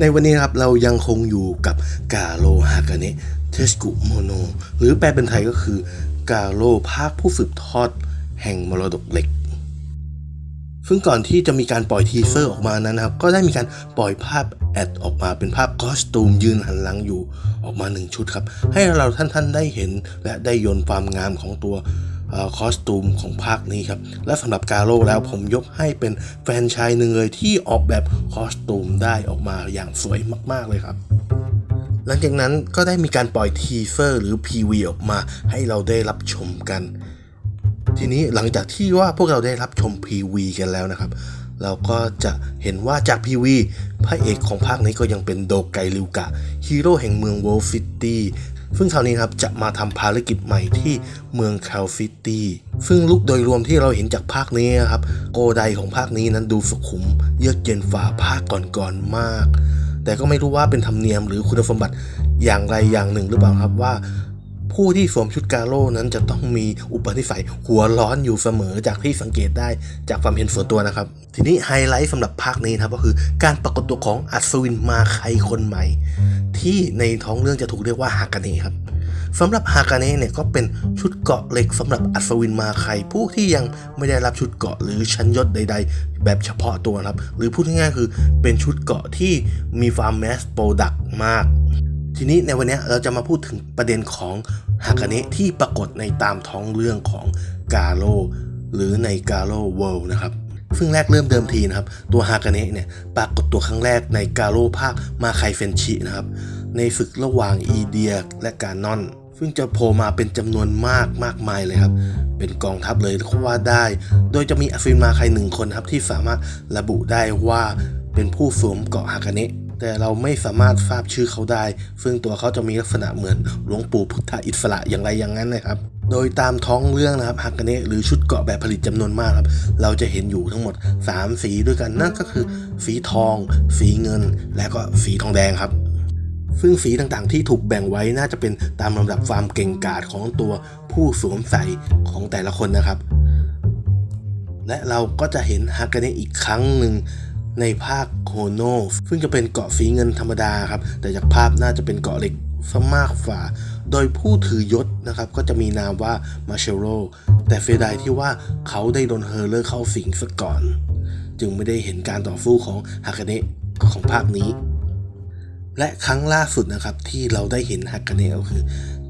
ในวันนี้นะครับเรายังคงอยู่กับกาโลฮากาเนะเทสกุโมโนหรือแปลเป็นไทยก็คือกาโลภาคผู้สืบทอดแห่งมรดกเหล็ก ซึ่งก่อนที่จะมีการปล่อยทีเซอร์ออกมานั้นนะครับ ก็ได้มีการปล่อยภาพแอดออกมาเป็นภาพคอสตูมยืนหันหลังอยู่ออกมาหนึ่งชุดครับ ให้เราท่านๆได้เห็นและได้ยนต์ความงามของตัว คอสตูมของภาคนี้ครับ และสำหรับกาโลแล้วผมยกให้เป็นแฟนชายหนึ่งเลยที่ออกแบบคอสตูมได้ออกมาอย่างสวยมาก ๆ เลยครับหลังจากนั้นก็ได้มีการปล่อยทีเซอร์หรือ PV ออกมาให้เราได้รับชมกัน ทีนี้หลังจากที่ว่าพวกเราได้รับชม PV กันแล้วนะครับ เราก็จะเห็นว่าจาก PV พระเอกของภาคนี้ก็ยังเป็นโดไกริวกะฮีโร่แห่งเมืองวอลฟิตี้ ซึ่งคราวนี้ครับจะมาทำภารกิจใหม่ที่เมืองคาลฟิตี้ ซึ่งลุกโดยรวมที่เราเห็นจากภาคนี้นะครับ โกไดของภาคนี้นั้นดูสุขุม เยือกเย็นฝ่าภาคก่อนๆมาก แต่ก็ไม่รู้ว่าเป็นธรรมเนียมหรือคุณสมบัติอย่างไรอย่างหนึ่งหรือเปล่าครับว่าผู้ที่สวมชุดกาโร่นั้นจะต้องมีอุปนิสัยหัวร้อนอยู่เสมอจากที่สังเกตได้จากความเห็นส่วนตัวนะครับ ทีนี้ไฮไลท์สำหรับภาคนี้นะครับก็คือการปรากฏตัวของอัศวินมาไครคนใหม่ ที่ในท้องเรื่องจะถูกเรียกว่าฮากาเนะครับสำหรับฮากาเนะเนี่ยก็เป็นชุดเกราะเหล็กสำหรับอัศวินมาไคผู้ที่ยังไม่ได้รับชุดเกราะหรือชั้นยศใด ๆ แบบเฉพาะตัวครับ หรือพูดง่ายๆคือเป็นชุดเกราะที่มีความแมสโปรดักมาก ทีนี้ในวันนี้เราจะมาพูดถึงประเด็นของฮากาเนะที่ปรากฏในตามท้องเรื่องของกาโ o หรือในกาโ o เวิลด์นะครับ ซึ่งแรกเริ่มเดิมทีนะครับ ตัวฮากาเนะเนี่ยปรากฏตัวครั้งแรกในกาโ o ภาคมาไคเฟนชินะครับ ในศึกระหว่างอีเดียและกานอน ซึ่งจะโผล่มาเป็นจำนวนมากมากมายเลยครับ เป็นกองทัพเลยก็ว่าได้ โดยจะมีอฟินมาไคหนึ่งคนครับที่สามารถระบุได้ว่าเป็นผู้สวมเกาะฮากาเนะแต่เราไม่สามารถทราบชื่อเขาได้ ซึ่งตัวเขาจะมีลักษณะเหมือนหลวงปู่พุทธอิสระอย่างไรอย่างนั้นนะครับ โดยตามท้องเรื่องนะครับฮากาเนะหรือชุดเกาะแบบผลิตจำนวนมากครับ เราจะเห็นอยู่ทั้งหมด 3 สีด้วยกันนั่นก็คือ สีทอง สีเงิน และก็สีทองแดงครับ ซึ่งสีต่างๆที่ถูกแบ่งไว้น่าจะเป็นตามลำดับความเก่งกาจของตัวผู้สวมใส่ของแต่ละคนนะครับ และเราก็จะเห็นฮากาเนะอีกครั้งหนึ่งในภาคโฮโนซึ่งจะเป็นเกาะสีเงินธรรมดาครับ แต่จากภาพน่าจะเป็นเกาะเหล็กซะมากฝ่า โดยผู้ถือยศนะครับก็จะมีนามว่ามาเชโรแต่เฟดายที่ว่าเขาได้โดนเฮอร์เลอร์เข้าสิงซะก่อน จึงไม่ได้เห็นการต่อสู้ของฮากาเนะของภาคนี้ และครั้งล่าสุดนะครับที่เราได้เห็นฮากาเนะก็คือ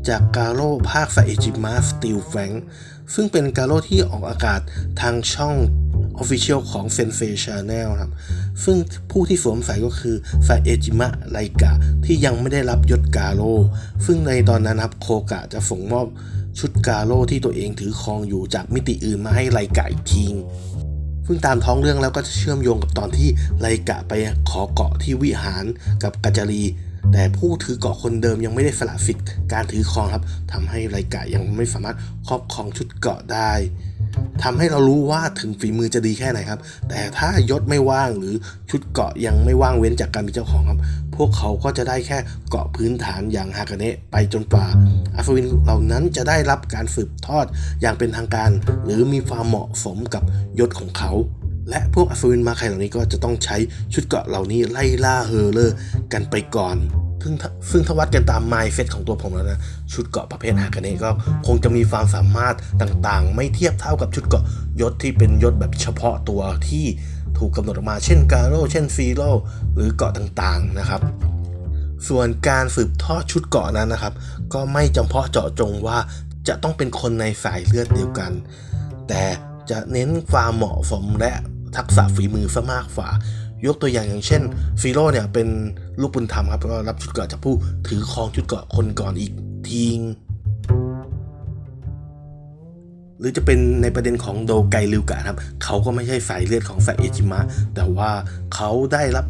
จากกาโร่ภาคไฟเอจิม a สติลแฟงซึ่งเป็นกาโร่ที่ออกอากาศทางช่อง Official ของ s e n s e Channel ครับ ซึ่งผู้ที่สวมใส่ก็คือไฟเอจิมะไลกะที่ยังไม่ได้รับยศกาโร่ซึ่งในตอนนั้นครับโคกะจะส่งมอบชุดกาโร่ที่ตัวเองถือครองอยู่จากมิติอื่นมาให้ไลกะอีกทีซึ่งตามท้องเรื่องแล้วก็จะเชื่อมโยงกับตอนที่ไลกะไปขอเกาะที่วิหารกับกัจจารีแต่ผู้ถือเกาะคนเดิมยังไม่ได้สละสิทธิ์การถือครองครับทำให้ไลกะยังไม่สามารถครอบครองชุดเกาะได้ ทำให้เรารู้ว่าถึงฝีมือจะดีแค่ไหนครับ แต่ถ้ายศไม่ว่างหรือชุดเกาะยังไม่ว่างเว้นจากการเป็นเจ้าของครับ พวกเขาก็จะได้แค่เกาะพื้นฐานอย่างฮากาเนะไปจนกว่าอัฟวินเหล่านั้นจะได้รับการสืบทอดอย่างเป็นทางการ หรือมีความเหมาะสมกับยศของเขา และพวกอัศวินมาใครเหล่านี้ก็จะต้องใช้ชุดเกาะเหล่านี้ไล่ล่าเฮอร์เลอร์กันไปก่อน ซึ่งถ้าซึ่งถ้าวัดกันตามไมล์เซตของตัวผมแล้วนะ ชุดเกราะประเภทฮากาเนะก็คงจะมีความสามารถต่างๆ ไม่เทียบเท่ากับชุดเกราะยศที่เป็นยศแบบเฉพาะตัวที่ถูกกำหนดออกมาเช่นกาโร่เช่นฟีโร่หรือเกราะต่างๆนะครับ ส่วนการสืบทอดชุดเกราะนั้นนะครับ ก็ไม่จำเพาะเจาะจงว่าจะต้องเป็นคนในสายเลือดเดียวกัน แต่จะเน้นความเหมาะสมและทักษะฝีมือซะมากฝ่า ยกตัวอย่างอย่างเช่นฟีโร่เนี่ยเป็นลูกบุญธรรมครับก็รับชุดเกราะจากผู้ถือครองชุดเกราะคนก่อนอีกทีงหรือจะเป็นในประเด็นของโดไกริวกะครับ เขาก็ไม่ใช่สายเลือดของสายเอจิมะ แต่ว่าเขาได้รับ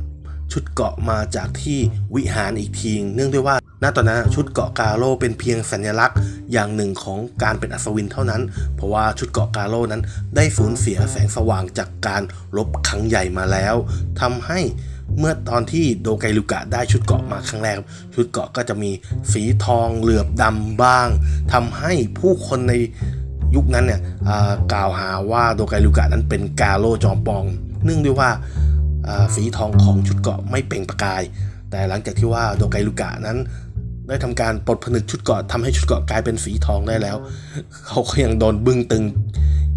ชุดเกราะมาจากที่วิหารอีกทีเนื่องด้วยว่าณตอนนั้นชุดเกราะกาโร่เป็นเพียงสัญลักษณ์อย่างหนึ่งของการเป็นอัศวินเท่านั้น เพราะว่าชุดเกราะกาโร่นั้นได้สูญเสียแสงสว่างจากการรบครั้งใหญ่มาแล้วทำให้เมื่อตอนที่โดไกริวกะได้ชุดเกราะมาครั้งแรก ชุดเกราะก็จะมีสีทองเหลือบดำบ้างทำให้ผู้คนในยุคนั้นเนี่ยกล่าวหาว่าโดไกริวกะนั้นเป็นกาโลจอมปอง เนื่องด้วยว่า สีทองของชุดเกาะไม่เปล่งประกาย แต่หลังจากที่ว่าโดไกลุกะนั้น ได้ทำการปลดผนึกชุดเกาะทำให้ชุดเกาะกลายเป็นสีทองได้แล้ว เขาก็ยังโดนบึ้งตึง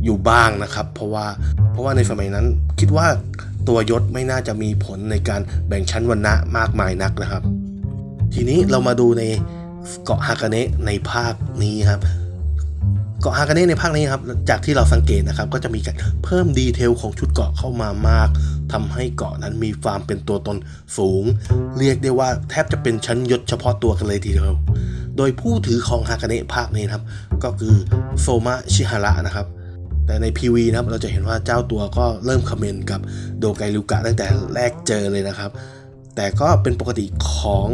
อยู่บ้างนะครับ เพราะว่าเพราะว่าในสมัยนั้นคิดว่าตัวยศไม่น่าจะมีผลในการแบ่งชั้นวรรณะมากมายนักนะครับ ทีนี้เรามาดูในเกาะฮากาเนะในภาคนี้ครับ เกาะฮากาเนะในภาคนี้ครับจากที่เราสังเกตนะครับก็จะมีการเพิ่มดีเทลของชุดเกาะเข้ามามากทำให้เกาะนั้นมีความเป็นตัวตนสูง เรียกได้ว่าแทบจะเป็นชั้นยศเฉพาะตัวกันเลยทีเดียวโดยผู้ถือของฮากาเนะภาคนี้ครับ ก็คือโซมะชิฮาระนะครับแต่ใน PV นะครับเราจะเห็นว่าเจ้าตัวก็เริ่มคอมเมนต์กับโดไกลูกะตั้งแต่แรกเจอเลยนะครับ แต่ก็เป็นปกติของ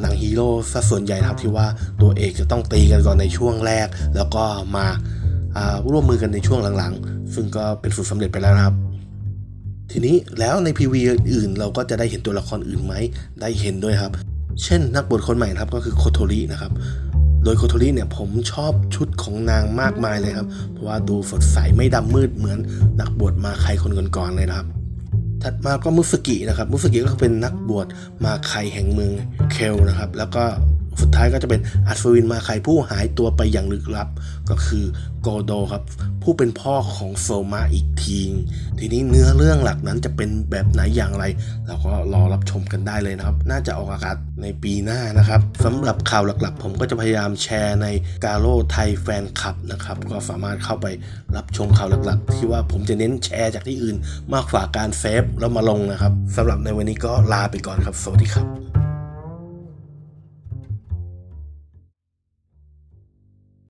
หนังฮีโร่ซะส่วนใหญ่นะครับที่ว่าตัวเอกจะต้องตีกันก่อนในช่วงแรก แล้วก็มาร่วมมือกันในช่วงหลังๆ ซึ่งก็เป็นสูตรสำเร็จไปแล้วนะครับ ทีนี้แล้วใน PV อื่นเราก็จะได้เห็นตัวละครอื่นไหมได้เห็นด้วยครับ เช่นนักบวชคนใหม่นะครับก็คือโคโทรินะครับโดยโคโทริเนี่ยผมชอบชุดของนางมากมายเลยครับ เพราะว่าดูสดใสไม่ดำมืดเหมือนนักบวชมาใครคนก่อนๆเลยนะครับ ถัดมาก็มุสกินะครับ มุสกิก็เป็นนักบวชมาไคแห่งเมืองเคลนะครับ แล้วก็ สุดท้ายก็จะเป็นอัศวินมาไคผู้หายตัวไปอย่างลึกลับ ก็คือโกโดครับ ผู้เป็นพ่อของโซมาอีกทีงทีนี้เนื้อเรื่องหลักนั้นจะเป็นแบบไหนอย่างไร เราก็รอรับชมกันได้เลยนะครับ น่าจะออกอากาศในปีหน้านะครับสำหรับข่าวหลักๆ ผมก็จะพยายามแชร์ในกาโ o ไทยแฟนคลับนะครับก็สามารถเข้าไปรับชมข่าวหลักๆ ที่ว่าผมจะเน้นแชร์จากที่อื่น มากกว่าการเซฟแล้วมาลงนะครับสำหรับในวันนี้ก็ลาไปก่อนครับ สวัสดีครับ